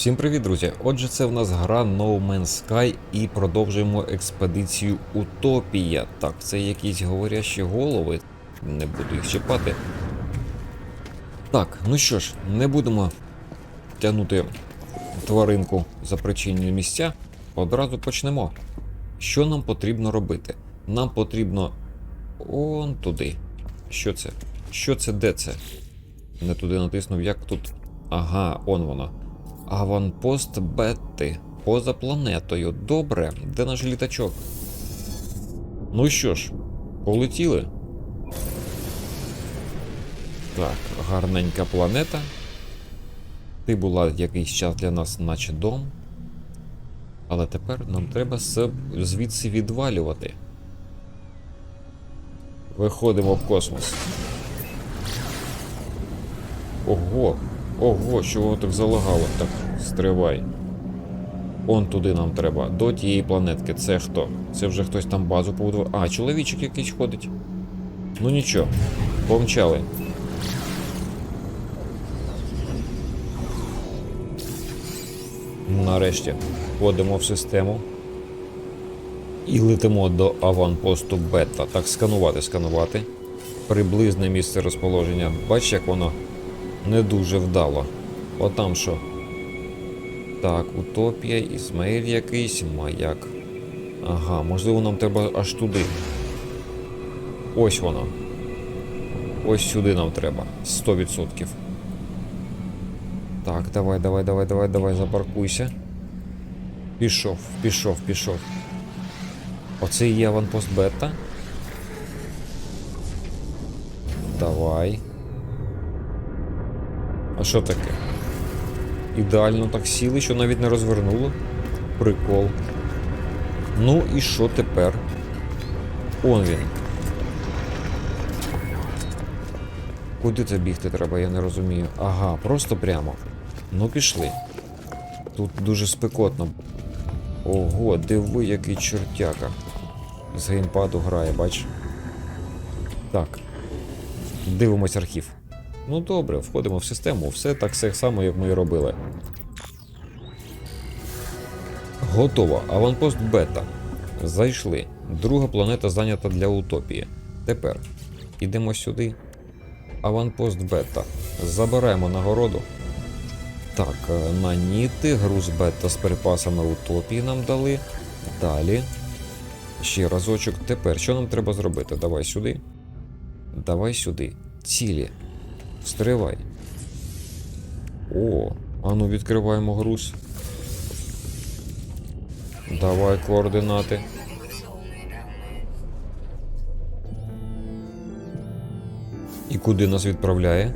Всім привіт, друзі! Отже, це в нас гра No Man's Sky і продовжуємо експедицію Утопія. Так, це якісь говорящі голови. Не буду їх чіпати. Так, ну що ж, не будемо тягнути тваринку за причинні місця. Одразу почнемо. Що нам потрібно робити? Нам потрібно он туди. Що це? Що це? Де це? Не туди натиснув, як тут. Ага, он воно. Аванпост Бетти. Поза планетою. Добре, де наш літачок? Ну що ж, полетіли. Так, гарненька планета. Ти була якийсь час для нас, наче дом. Але тепер нам треба звідси відвалювати. Виходимо в космос. Ого, ого, воно так залагало. Так, стривай. Он туди нам треба, до тієї планетки. Це хто? Це вже хтось там базу побудував. А, чоловічок якийсь ходить. Ну нічого, помчали. Нарешті входимо в систему. І летимо до аванпосту Бета. Так, сканувати, сканувати. Приблизне місце розположення. Бач, як воно не дуже вдало. Отам що. Так, Утопія, Ізмаїль якийсь, маяк. Ага, можливо, нам треба аж туди. Ось воно. Ось сюди нам треба. 100%. Так, давай, давай, давай, давай, давай, запаркуйся. Пішов, пішов, пішов. Оце і є аванпост бета. Давай. А що таке? Ідеально так сіли, що навіть не розвернуло. Прикол. Ну і що тепер? Он він. Куди це бігти треба, я не розумію. Ага, просто прямо. Ну пішли. Тут дуже спекотно. Ого, диви, який чертяка. З геймпаду грає, бач. Так. Дивимось архів. Ну добре, входимо в систему, все так все само, як ми і робили. Готово. Аванпост бета. Зайшли. Друга планета зайнята для утопії. Тепер ідемо сюди. Аванпост бета. Забираємо нагороду. Так, е, наніти, груз бета з припасами утопії нам дали. Далі. Ще разочок. Тепер що нам треба зробити? Давай сюди. Давай сюди. Цілі. Стривай. О, ану відкриваємо груз. Давай координати. І куди нас відправляє?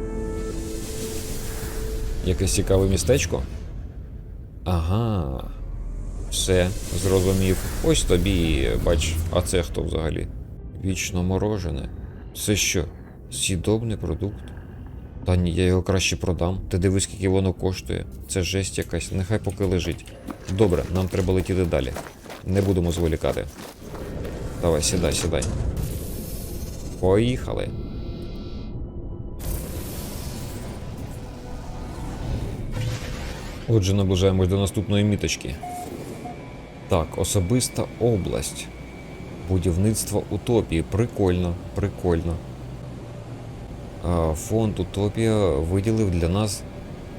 Якесь цікаве містечко? Ага. Все, зрозумів. Ось тобі, бач, а це хто взагалі? Вічно морожене. Це що? Сідобний продукт? Та ні, я його краще продам. Ти дивись, скільки воно коштує. Це жесть якась, нехай поки лежить. Добре, нам треба летіти далі. Не будемо зволікати. Давай, сідай, сідай. Поїхали. Отже, наближаємось до наступної міточки. Так, особиста область. Будівництво утопії. Прикольно, прикольно. А, Фонд Утопія виділив для нас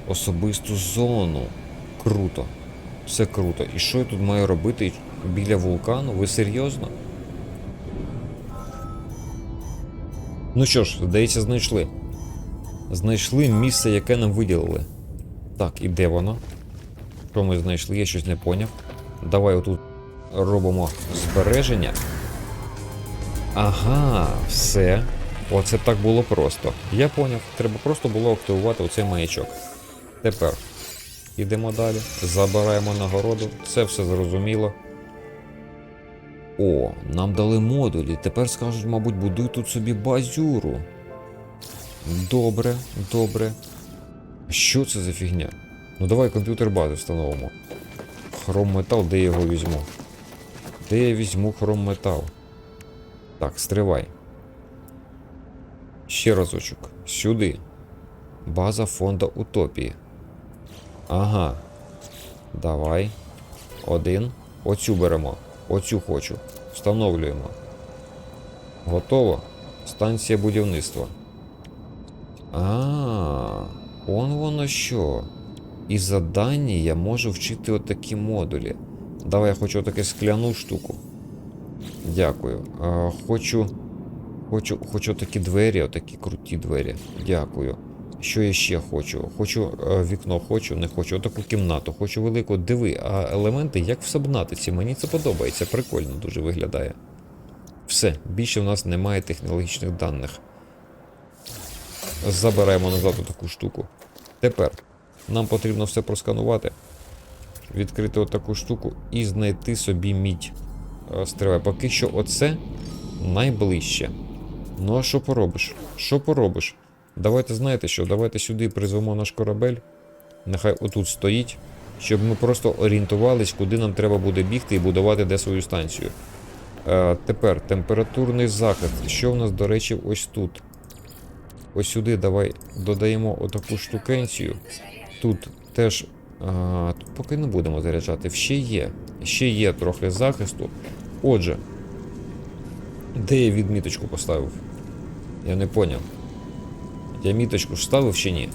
особисту зону. Круто. Все круто. І що я тут маю робити біля вулкану? Ви серйозно? Ну що ж, здається, знайшли. Знайшли місце, яке нам виділили. Так, і де воно? Що ми знайшли? Я щось не поняв. Давай отут робимо збереження. Ага, все. Оце так було просто. Я поняв. Треба просто було активувати оцей маячок. Тепер ідемо далі. Забираємо нагороду. Це все зрозуміло. О, нам дали модулі. Тепер скажуть, мабуть, будуй тут собі базюру. Добре, добре. Що це за фігня? Ну давай комп'ютер бази встановимо. Хром метал, де я його візьму? Де я візьму хром метал? Так, стривай. Ще разочок. Сюди. База фонда Утопії. Ага. Давай. Один. Оцю беремо. Оцю хочу. Встановлюємо. Готово. Станція будівництва. А, он воно що. І задання я можу вчити отакі модулі. Давай я хочу отаке скляну штуку. Дякую. А, хочу. Хочу, хочу такі двері, отакі круті двері. Дякую. Що я ще хочу? Хочу е, вікно, хочу, не хочу, отаку кімнату, хочу велику. Диви, а елементи як в сабнатиці. Мені це подобається, прикольно дуже виглядає. Все, більше в нас немає технологічних даних. Забираємо назад таку штуку. Тепер нам потрібно все просканувати, відкрити отаку штуку і знайти собі мідь. Е, Стривай, поки що оце найближче. Ну а що поробиш? Що поробиш? Давайте знаєте що, давайте сюди призвемо наш корабель. Нехай отут стоїть, щоб ми просто орієнтувались, куди нам треба буде бігти і будувати де свою станцію. Е, тепер температурний захист. Що в нас, до речі, ось тут? Ось сюди давай додаємо отаку штукенцію. Тут теж. А, тут поки не будемо заряджати. Ще є. Ще є трохи захисту. Отже, де я відміточку поставив? Я не поняв. Я міточку ставив чи ні?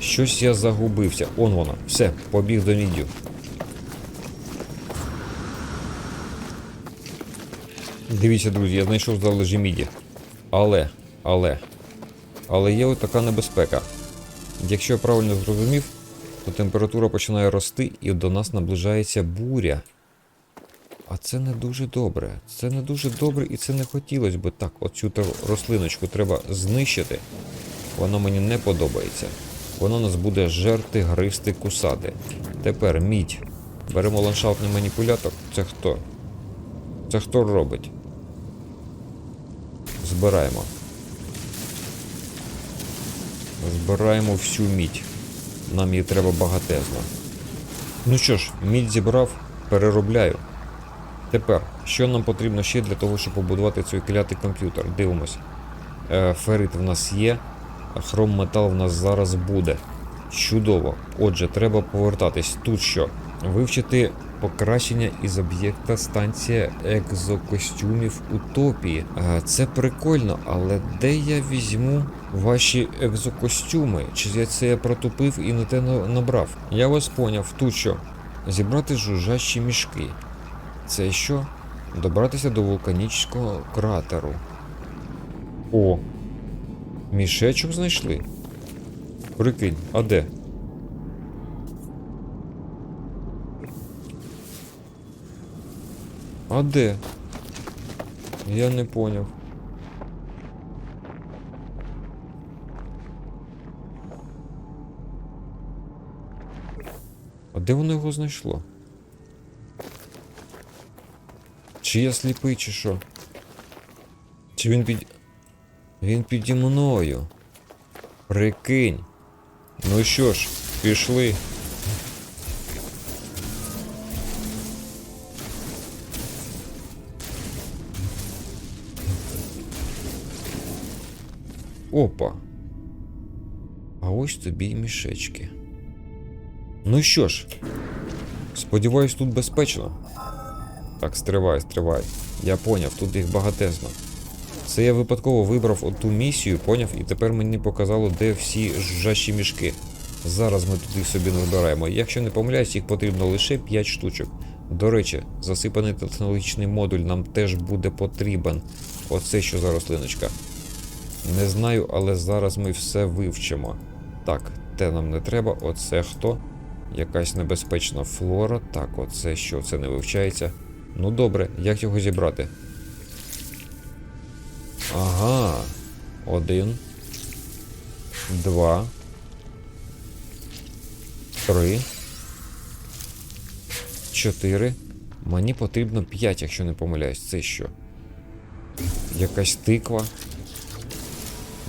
Щось я загубився. Он вона. Все, побіг до міддю. Дивіться, друзі, я знайшов залежі міді. Але, але, але є от така небезпека. Якщо я правильно зрозумів, то температура починає рости і до нас наближається буря. А це не дуже добре. Це не дуже добре і це не хотілося би. Так, оцю рослиночку треба знищити. Вона мені не подобається. Вона нас буде жерти, гристи, кусати. Тепер мідь. Беремо ландшафтний маніпулятор. Це хто? Це хто робить? Збираємо. Збираємо всю мідь. Нам її треба багатезно. Ну що ж, мідь зібрав, переробляю. Тепер, що нам потрібно ще для того, щоб побудувати цей клятий комп'ютер? Дивимось. Е, ферит в нас є, хром метал в нас зараз буде. Чудово. Отже, треба повертатись. Тут що? Вивчити покращення із об'єкта станція екзокостюмів Утопії. Е, Це прикольно, але де я візьму ваші екзокостюми? Чи я це я протупив і не те набрав? Я вас поняв. Тут що? Зібрати жужжащі мішки. Це що? Добратися до вулканічного кратеру. О! Мішечок знайшли. Прикинь, а де? А де? Я не поняв. А де воно його знайшло? Чи я сліпий, чи що? Чи він під. Він піді мною. Прикинь. Ну що ж, пішли. Опа. А ось тобі й мішечки. Ну що ж, сподіваюсь, тут безпечно. Так, стривай, стривай. Я поняв, тут їх багатезно. Це я випадково вибрав оту місію, поняв, і тепер мені показало, де всі жужжащі мішки. Зараз ми туди собі набираємо. Якщо не помиляюсь, їх потрібно лише 5 штучок. До речі, засипаний технологічний модуль нам теж буде потрібен. Оце що за рослиночка. Не знаю, але зараз ми все вивчимо. Так, те нам не треба, оце хто? Якась небезпечна флора. Так, оце що, це не вивчається. Ну добре, як його зібрати? Ага. Один. Два. Три. Чотири. Мені потрібно п'ять, якщо не помиляюсь. Це що? Якась тиква.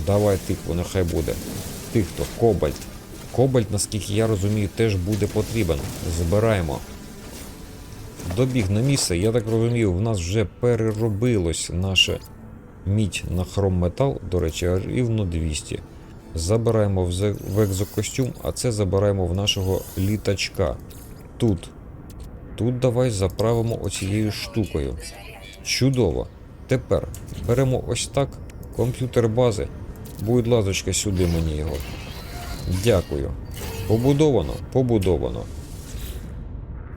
Давай тикву, нехай буде. Ти хто? Кобальт. Кобальт, наскільки я розумію, теж буде потрібен. Збираємо. Добіг на місце, я так розумію, в нас вже переробилось наше мідь на хромметал, до речі, рівно 200. Забираємо в екзокостюм, а це забираємо в нашого літачка. тут. Тут давай заправимо оцією штукою. Чудово. Тепер беремо ось так комп'ютер бази. Будь лазочка сюди мені його. Дякую. Побудовано, побудовано.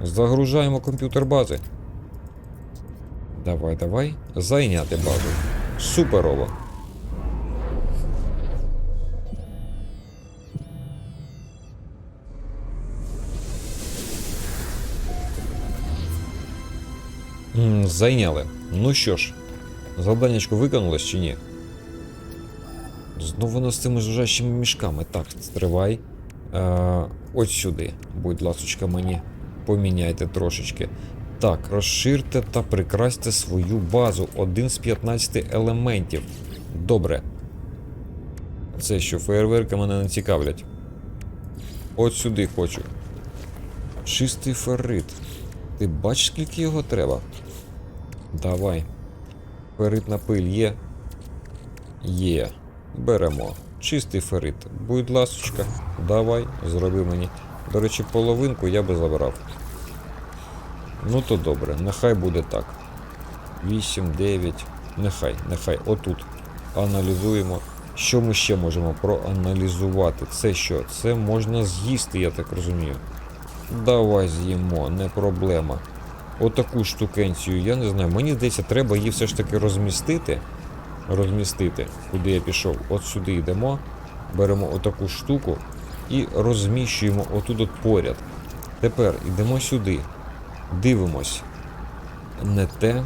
Загружаємо комп'ютер бази. Давай, давай. Зайняти базу. Суперово. Зайняли. Ну що ж, завданнячко виконалось чи ні? Знову воно з цими жужжащими мішками. Так, стривай. Е, ось сюди, будь ласочка, мені поміняйте трошечки. Так, розширте та прикрасьте свою базу. Один з 15 елементів. Добре. Це що, фейерверки мене не цікавлять. От сюди хочу. Чистий феррит. Ти бачиш, скільки його треба? Давай. Ферритна пиль є. Є. Беремо. Чистий феррит. Будь ласочка, давай, зроби мені. До речі, половинку я би забрав. Ну то добре, нехай буде так. 8, 9. Нехай, нехай. Отут. Аналізуємо. Що ми ще можемо проаналізувати? Це що? Це можна з'їсти, я так розумію. Давай з'їмо, не проблема. Отаку штукенцію, я не знаю. Мені здається, треба її все ж таки розмістити. Розмістити, куди я пішов. От сюди йдемо, беремо отаку штуку і розміщуємо отут от поряд. Тепер йдемо сюди. Дивимось. Не те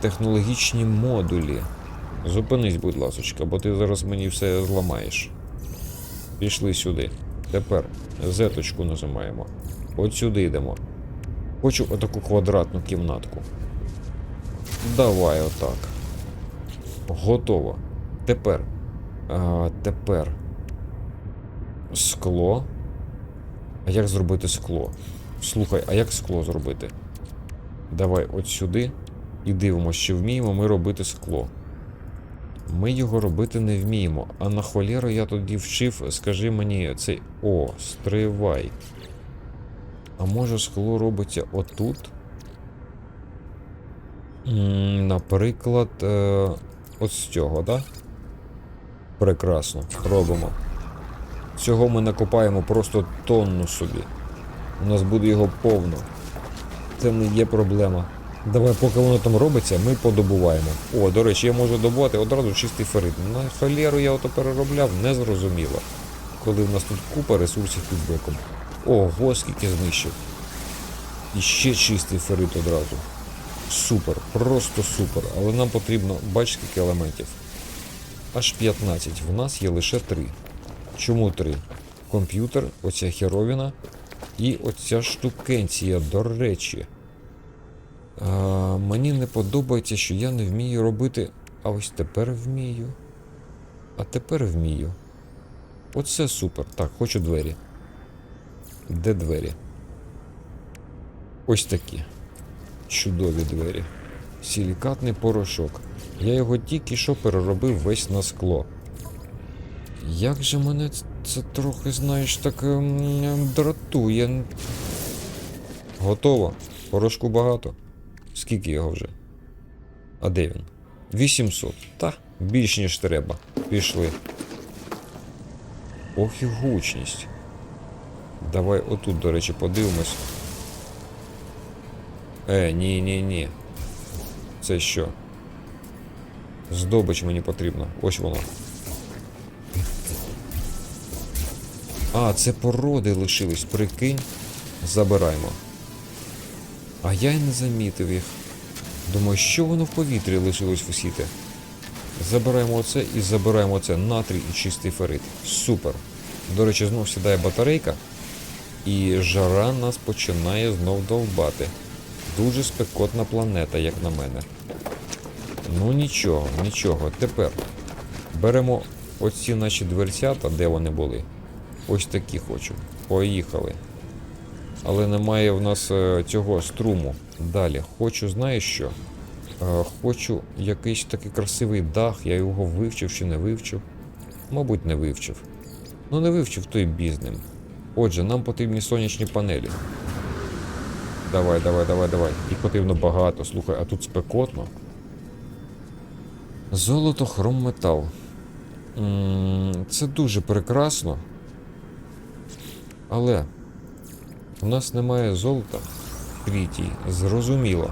технологічні модулі. Зупинись, будь ласочка, бо ти зараз мені все зламаєш. Пішли сюди. Тепер зеточку нажимаємо. От сюди йдемо. Хочу отаку квадратну кімнатку. Давай отак. Готово. Тепер. А, тепер. Скло. А як зробити скло? Слухай, а як скло зробити? Давай от сюди і дивимося, чи вміємо ми робити скло. Ми його робити не вміємо. А на холєру я тоді вчив, скажи мені, цей. О, стривай. А може скло робиться отут? Наприклад, е, от з цього, так? Да? Прекрасно. Робимо. Цього ми накопаємо просто тонну собі. У нас буде його повно. Це не є проблема. Давай, поки воно там робиться, ми подобуваємо. О, до речі, я можу добувати одразу чистий ферит. На холєру я ото переробляв, не зрозуміло. Коли в нас тут купа ресурсів під боком. Ого, скільки знищив. І ще чистий ферит одразу. Супер, просто супер. Але нам потрібно, бач, скільки елементів. Аж 15. В нас є лише 3. Чому 3? Комп'ютер, оця херовіна і оця штукенція, до речі. А, мені не подобається, що я не вмію робити. А ось тепер вмію. А тепер вмію. Оце супер. Так, хочу двері. Де двері? Ось такі. Чудові двері. Силікатний порошок. Я його тільки що переробив весь на скло. Як же мене це трохи, знаєш, так ем, дратує. Готово. Порошку багато. Скільки його вже? А де він? 800. Та, більш ніж треба. Пішли. Ох і гучність. Давай отут, до речі, подивимось. Е, ні, ні, ні. Це що? Здобич мені потрібно. Ось воно. А, це породи лишились, прикинь. Забираємо. А я й не замітив їх. Думаю, що воно в повітрі лишилось висіти. Забираємо оце і забираємо оце натрій і чистий ферит. Супер. До речі, знов сідає батарейка. І жара нас починає знов довбати. Дуже спекотна планета, як на мене. Ну нічого, нічого. Тепер беремо оці наші дверцята, де вони були. Ось такі хочу. Поїхали. Але немає в нас е, цього струму. Далі. Хочу, знаєш що? Е, хочу якийсь такий красивий дах. Я його вивчив чи не вивчив. Мабуть, не вивчив. Ну не вивчив, то й біз ним. Отже, нам потрібні сонячні панелі. Давай, давай, давай, давай. Їх потрібно багато. Слухай, а тут спекотно. Золото, хром, метал. М, Це дуже прекрасно. Але у нас немає золота. Крітій, зрозуміло.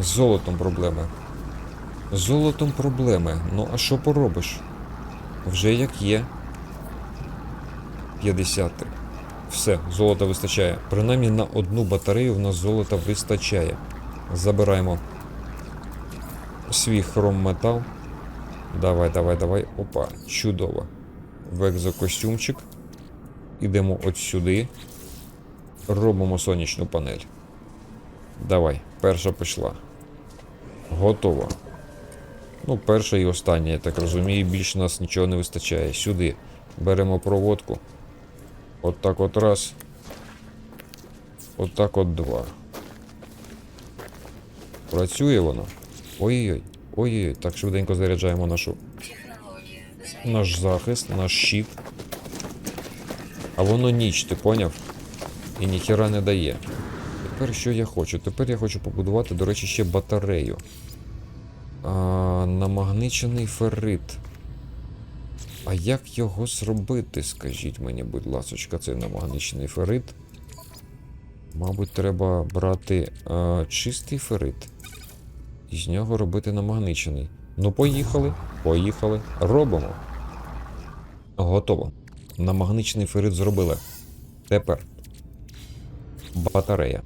З золотом проблеми. З золотом проблеми. Ну, а що поробиш? Вже як є. 53. Все, золота вистачає. Принаймні на одну батарею в нас золота вистачає. Забираємо свій хромметал. Давай, давай, давай. Опа, чудово. В екзокостюмчик. Ідемо от сюди. Робимо сонячну панель. Давай, перша пішла. Готово. Ну, перша і остання, я так розумію, більше нас нічого не вистачає. Сюди. Беремо проводку. От так от раз. От так от два. Працює воно. Ой-ой-ой. Ой-ой-ой. Так швиденько заряджаємо нашу наш захист, наш щит. А воно ніч, ти поняв? І ніхіра не дає. Тепер що я хочу? Тепер я хочу побудувати, до речі, ще батарею. А, намагничений феррит. А як його зробити, скажіть мені, будь ласочка, цей намагничений феррит? Мабуть, треба брати а, чистий феррит. І з нього робити намагничений. Ну, поїхали, поїхали. Робимо. Готово. Намагничений феррит зробили. Тепер батарея.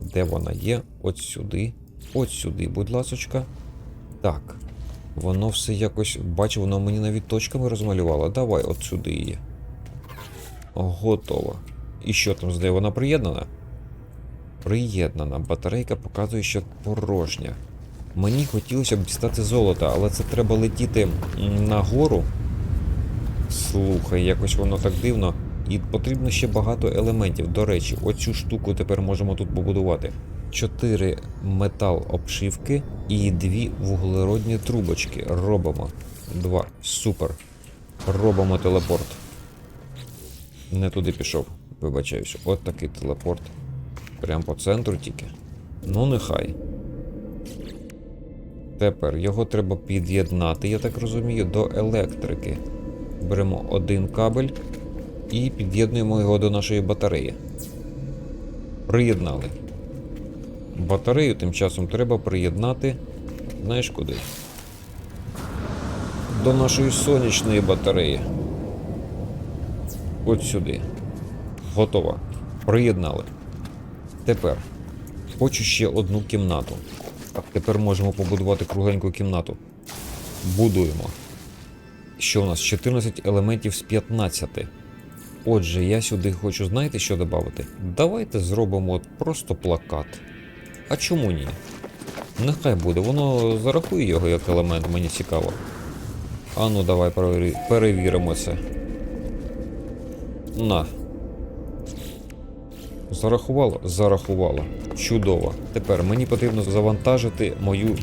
Де вона є? От сюди. От сюди, будь ласочка. Так. Воно все якось. Бачу, воно мені навіть точками розмалювало. Давай от сюди її. Готово. І що там з нею? Вона приєднана? Приєднана. Батарейка показує, що порожня. Мені хотілося б дістати золото, але це треба летіти нагору. Слухай, якось воно так дивно. І потрібно ще багато елементів. До речі, оцю штуку тепер можемо тут побудувати. Чотири метал обшивки і дві вуглеродні трубочки. Робимо. Два. Супер. Робимо телепорт. Не туди пішов. Вибачаюсь. От такий телепорт. Прям по центру тільки. Ну, нехай. Тепер його треба під'єднати, я так розумію, до електрики. Беремо один кабель і під'єднуємо його до нашої батареї. Приєднали. Батарею тим часом треба приєднати. Знаєш куди? До нашої сонячної батареї. От сюди. Готово. Приєднали. Тепер хочу ще одну кімнату. Так, тепер можемо побудувати кругленьку кімнату. Будуємо. Що у нас? 14 елементів з 15. Отже, я сюди хочу, знаєте, що додати? Давайте зробимо от просто плакат. А чому ні? Нехай буде, воно зарахує його як елемент, мені цікаво. А ну давай перевіримо це. На. Зарахувало? Зарахувало. Чудово. Тепер мені потрібно завантажити мою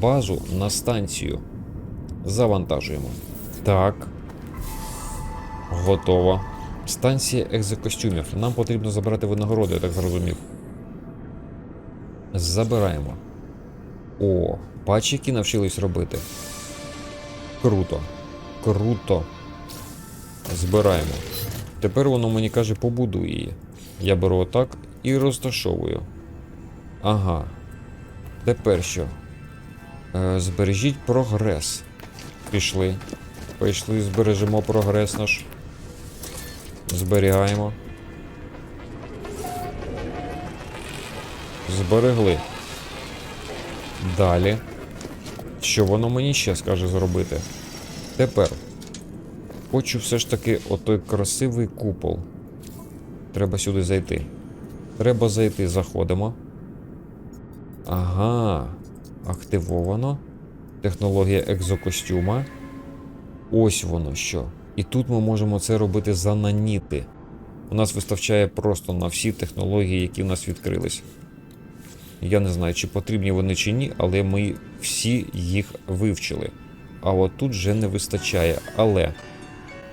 базу на станцію. Завантажуємо. Так. Готово. Станція екзокостюмів. Нам потрібно забрати винагороду, я так зрозумів. Забираємо. О, бач, які навчились робити. Круто. Круто. Збираємо. Тепер воно мені каже, побудуй її. Я беру отак і розташовую. Ага. Тепер що? Е, збережіть прогрес. Пішли. Пішли, збережемо прогрес наш. Зберігаємо. Зберегли. Далі. Що воно мені ще скаже зробити? Тепер. Хочу все ж таки отой красивий купол. Треба сюди зайти. Треба зайти, заходимо. Ага. Активовано. Технологія екзокостюма. Ось воно що. І тут ми можемо це робити за наніти. У нас вистачає просто на всі технології, які в нас відкрились. Я не знаю, чи потрібні вони чи ні, але ми всі їх вивчили. А от тут вже не вистачає. Але.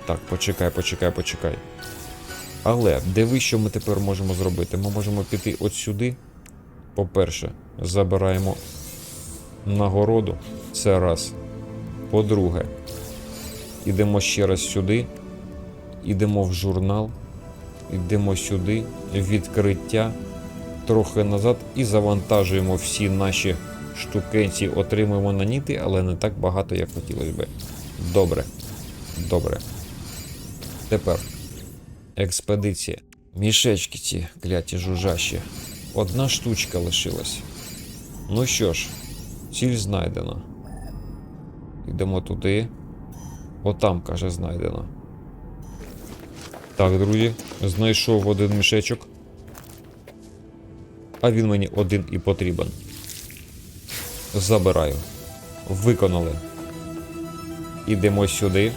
Так, почекай, почекай, почекай. Але диви, що ми тепер можемо зробити. Ми можемо піти от сюди. По-перше, забираємо нагороду. Це раз. По-друге, ідемо ще раз сюди. Ідемо в журнал. Йдемо сюди. Відкриття. Трохи назад і завантажуємо всі наші штукенці. Отримуємо наніти, але не так багато, як хотілося би. Добре. Добре. Тепер. Експедиція. Мішечки ці кляті жужжащі. Одна штучка лишилась. Ну що ж, ціль знайдено. Йдемо туди. Отам, каже, знайдено. Так, друзі, знайшов один мішечок. А він мені один і потрібен. Забираю. Виконали. Ідемо сюди.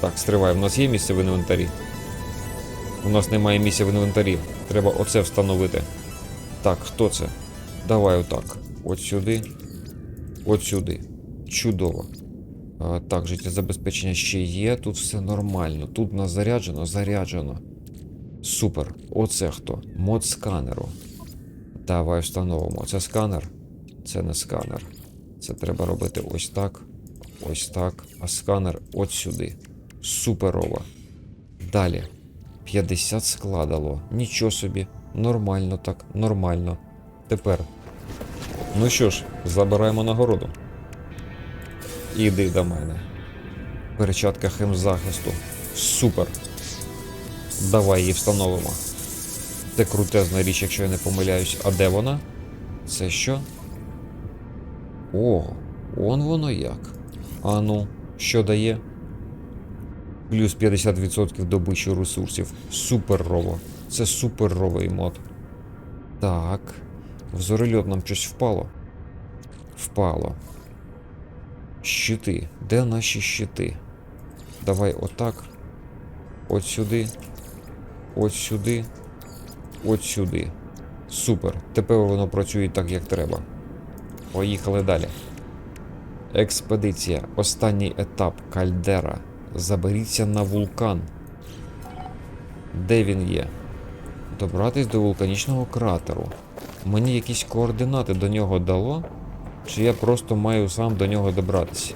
Так, стривай, в нас є місце в інвентарі. У нас немає місця в інвентарі. Треба оце встановити. Так, хто це? Давай отак. От сюди. От сюди. Чудово. Так, життєзабезпечення ще є. Тут все нормально. Тут нас заряджено, заряджено. Супер. Оце хто? Мод сканеру. Давай встановимо. Це сканер? Це не сканер. Це треба робити ось так. Ось так. А сканер от сюди. Суперово. Далі. 50 складало. Нічого собі. Нормально так, нормально. Тепер. Ну що ж, забираємо нагороду. Іди до мене. Перчатка хемзахисту. Супер. Давай її встановимо. Це крутезна річ, якщо я не помиляюсь. А де вона? Це що? О, он воно як. А ну, що дає? Плюс 50% добичі ресурсів. Суперрово. Це суперровий мод. Так. В зорельот нам щось впало. Впало. Щити. Де наші щити? Давай отак. От сюди. От сюди. От сюди. Супер. Тепер воно працює так, як треба. Поїхали далі. Експедиція. Останній етап Кальдера. Заберіться на вулкан. Де він є? Добратись до вулканічного кратеру. Мені якісь координати до нього дало? Чи я просто маю сам до нього добратися?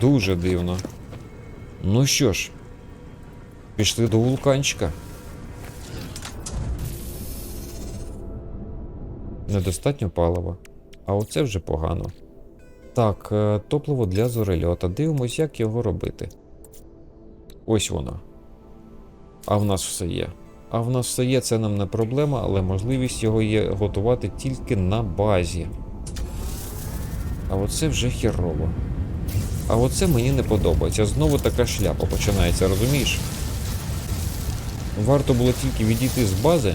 Дуже дивно. Ну що ж, пішли до вулканчика. Недостатньо палива. А оце вже погано. Так, е, топливо для зорельота. Дивимось, як його робити. Ось воно. А в нас все є. А в нас все є, це нам не проблема, але можливість його є готувати тільки на базі. А оце вже херово. А оце мені не подобається. Знову така шляпа починається, розумієш? Варто було тільки відійти з бази,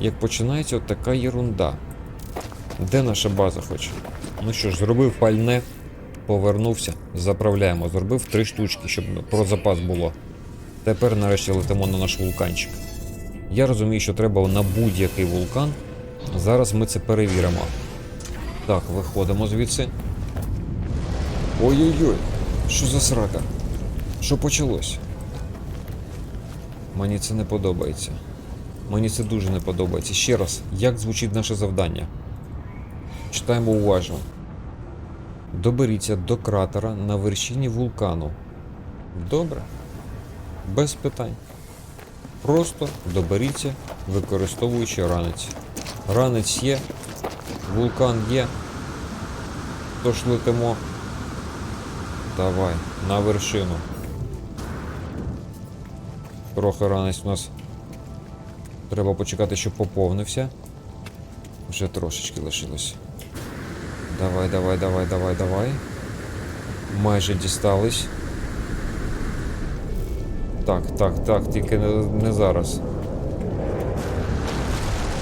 як починається от така єрунда. Де наша база хоч? Ну що ж, зробив пальне, повернувся, заправляємо. Зробив три штучки, щоб про запас було. Тепер нарешті летимо на наш вулканчик. Я розумію, що треба на будь-який вулкан. Зараз ми це перевіримо. Так, виходимо звідси. Ой-ой-ой, що за срака? Що почалось? Мені це не подобається. Мені це дуже не подобається. Ще раз, як звучить наше завдання? Читаємо уважно. Доберіться до кратера на вершині вулкану. Добре. Без питань. Просто доберіться, використовуючи ранець. Ранець є, вулкан є. Тож летимо. Давай, на вершину. Трохи ранець у нас. Треба почекати, щоб поповнився. Вже трошечки лишилось. Давай, давай, давай, давай, давай. Майже дістались. Так, так, так, тільки не, не зараз.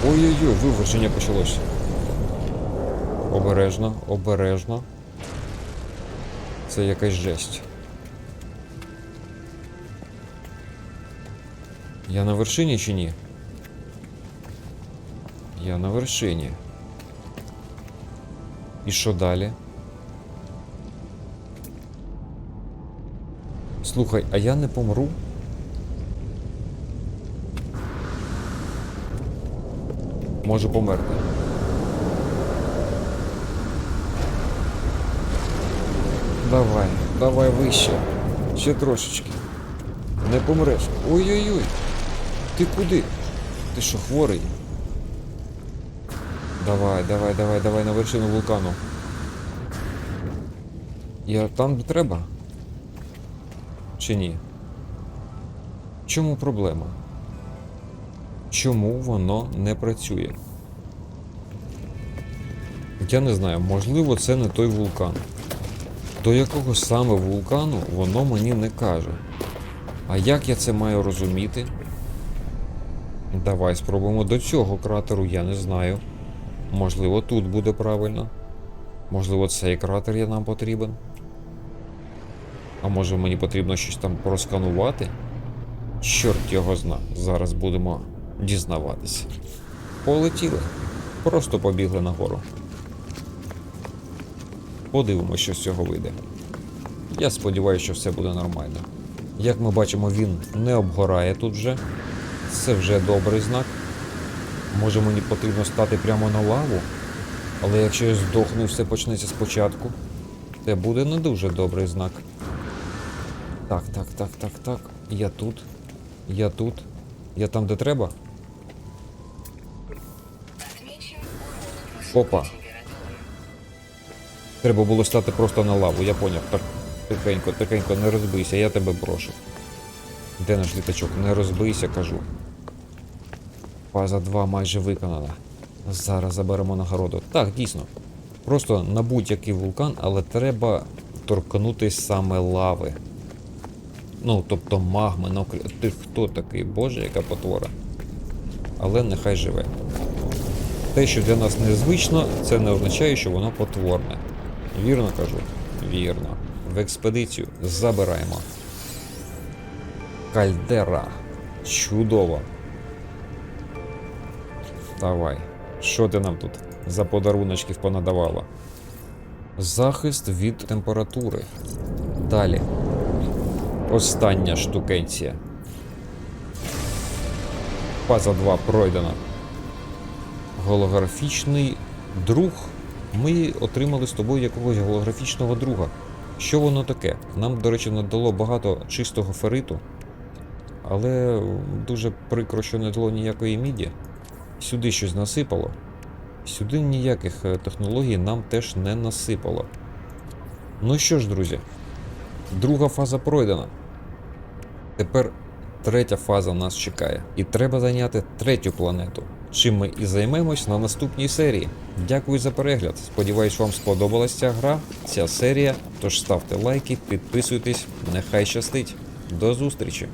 Ой-ой-ой, виверження почалось. Обережно, обережно. Це якась жесть. Я на вершині чи ні? Я на вершині. І що далі? Слухай, а я не помру? Може померти. Давай, давай вище. Ще трошечки. Не помреш. Ой-ой-ой. Ти куди? Ти що, хворий? Давай, давай, давай, давай на вершину вулкану. Я там де треба? Чи ні? Чому проблема? Чому воно не працює? Я не знаю, можливо, це не той вулкан. До якого саме вулкану воно мені не каже. А як я це маю розуміти? Давай спробуємо до цього кратеру, я не знаю. Можливо, тут буде правильно. Можливо, цей кратер є нам потрібен. А може мені потрібно щось там просканувати? Чорт його зна. Зараз будемо дізнаватися. Полетіли. Просто побігли нагору. Подивимося, що з цього вийде. Я сподіваюся, що все буде нормально. Як ми бачимо, він не обгорає тут вже. Це вже добрий знак. Може мені потрібно стати прямо на лаву, але якщо я здохну і все почнеться спочатку, це буде не дуже добрий знак. Так, так, так, так, так. Я тут. Я тут. Я там, де треба. Опа. Треба було стати просто на лаву, я поняв. Так, тихенько, тихенько, не розбийся, я тебе прошу. Де наш літачок? Не розбийся, кажу. Фаза 2 майже виконана. Зараз заберемо нагороду. Так, дійсно. Просто на будь-який вулкан, але треба торкнутись саме лави. Ну, тобто магми, кр- ти хто такий? Боже, яка потвора. Але нехай живе. Те, що для нас незвично, це не означає, що воно потворне. Вірно кажу? Вірно. В експедицію забираємо. Кальдера. Чудово. Давай. Що ти нам тут за подаруночків понадавала? Захист від температури. Далі. Остання штукенція. Фаза 2 пройдена. Голографічний друг. Ми отримали з тобою якогось голографічного друга. Що воно таке? Нам, до речі, надало багато чистого фериту, але дуже прикро, що не дало ніякої міді. Сюди щось насипало. Сюди ніяких е, технологій нам теж не насипало. Ну що ж, друзі, друга фаза пройдена. Тепер третя фаза нас чекає. І треба зайняти третю планету. Чим ми і займемось на наступній серії. Дякую за перегляд. Сподіваюсь, вам сподобалася ця гра, ця серія. Тож ставте лайки, підписуйтесь, нехай щастить. До зустрічі!